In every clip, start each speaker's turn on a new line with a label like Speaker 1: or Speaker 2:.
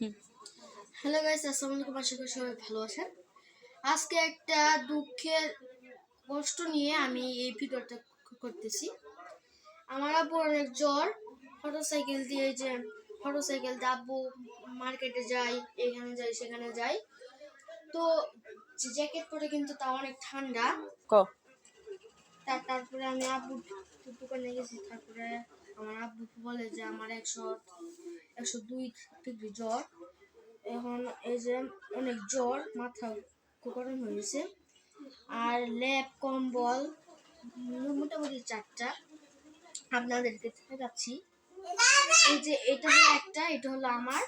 Speaker 1: Hello guys আসসালামু আলাইকুম। আশা করি সবাই ভালো আছেন। আজকে একটা দুঃখের কষ্ট নিয়ে আমি এই ভিডিওটা করতেছি। আমার আব্বু অনেক জ্বর। মোটরসাইকেল দিয়ে যে মোটরসাইকেল দিয়ে আব্বু মার্কেটে যাই এখানে যাই সেখানে যাই। তো জ্যাকেট পরে কিন্তু তা অনেক ঠান্ডা।
Speaker 2: ক?
Speaker 1: তারপরে আমি আব্বু দোকানে গেছি। তারপরে আমার আব্বু বলে যে আমার একশো একশো দুই ডিগ্রি জ্বর। এখন এই যে অনেক জ্বর, মাথা গরম হয়েছে। আর ল্যাপ কম্বল মোটামুটি চারটা আপনাদেরকে দেখাচ্ছি। এই যে এটা হলো একটা, এটা হলো আমার,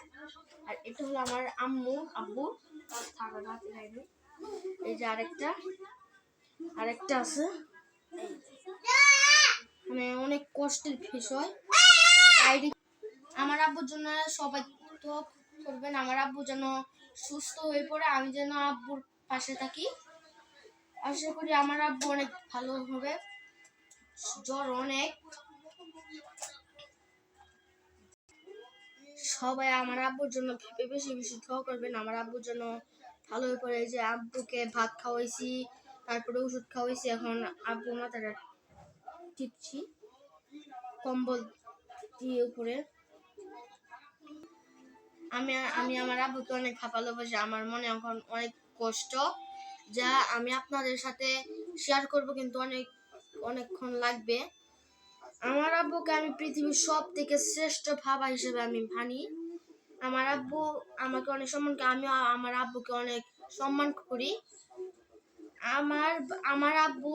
Speaker 1: আর এটা হলো আমার আম্মু, আব্বু। এই যে আরেকটা আরেকটা আছে। মানে অনেক কষ্টের বিষয়। বাইরে আমার আব্বুর জন্য সবাই তো করবেন, আমার আব্বু যেন সুস্থ হয়ে পড়ে, আমি যেন আব্বুর পাশে থাকি। আশা করি আমার আব্বু অনেক ভালো হবে, জ্বর অনেক। সবাই আমার আব্বুর জন্য ভেবে বেশি বেশি দোয়া করবেন, আমার আব্বুর জন্য ভালো হয়ে পড়ে। যে আব্বুকে ভাত খাওয়াইছি, তারপরে ওষুধ খাওয়াইছি, এখন আব্বু মাথাটা টিপছি, কম্বল দিয়ে উপরে। আমি আমি আমার আব্বুকে অনেক ভালোবাসি, আমার মনে এখন অনেক কষ্ট যা আমি আপনাদের সাথে শেয়ার করব কিন্তু অনেক, অনেকক্ষণ লাগবে। আমার আব্বুকে আমি পৃথিবীর সব থেকে শ্রেষ্ঠ ভাবা হিসেবে আমি ভানি আমার আব্বু আমাকে অনেক সম্মান আমি আমার আব্বুকে অনেক সম্মান করি। আমার আমার আব্বু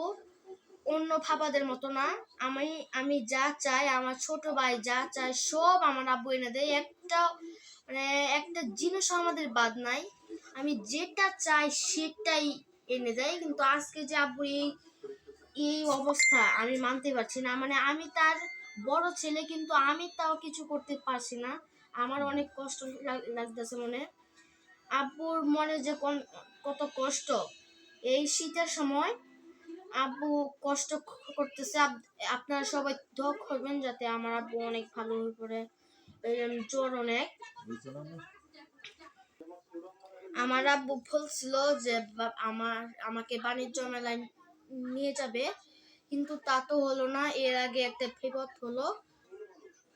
Speaker 1: অন্য ভাবাদের মতো না। আমি আমি যা চাই, আমার ছোট ভাই যা চাই সব আমার আব্বু এনে দেয়। একটা মানে একটা জিনিস আমাদের বাদ নাই। আমি যেটা চাই, সেটাই এনে দেয়। কিন্তু আজকে যে আব্বু এই এই অবস্থা, আমি মানতে পারছি না। মানে আমি তার বড় ছেলে, কিন্তু আমি তাও কিছু করতে পারছি না। আমার অনেক কষ্ট লাগ- লাগতেছে মনে। আব্বুর মনে যে কত কষ্ট। এই শীতের সময় আব্বু কষ্ট করতেছে। আপনারা সবাই দোয়া করবেন যাতে আমার আব্বু অনেক ভালো হয়ে পড়ে। জ্বর অনেক। আমার আব্বু বলছিল যে আমার, আমাকে বাণিজ্য মেলায় নিয়ে যাবে। কিন্তু তা তো হলো না। এর আগে একটা বিপদ হলো।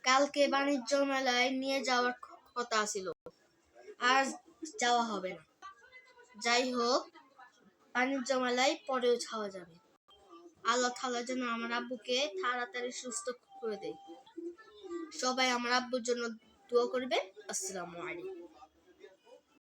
Speaker 1: কালকে বাণিজ্য মেলায় নিয়ে যাওয়ার কথা ছিল। আর যাওয়া হবে না। যাই হোক বাণিজ্য মেলায় পরেও ছাওয়া যাবে। আল্লাহ থালা যেন আমার আব্বুকে তাড়াতাড়ি সুস্থ করে দেয়। সবাই আমার আব্বুর জন্য দোয়া করবে আসসালামু আলাইকুম।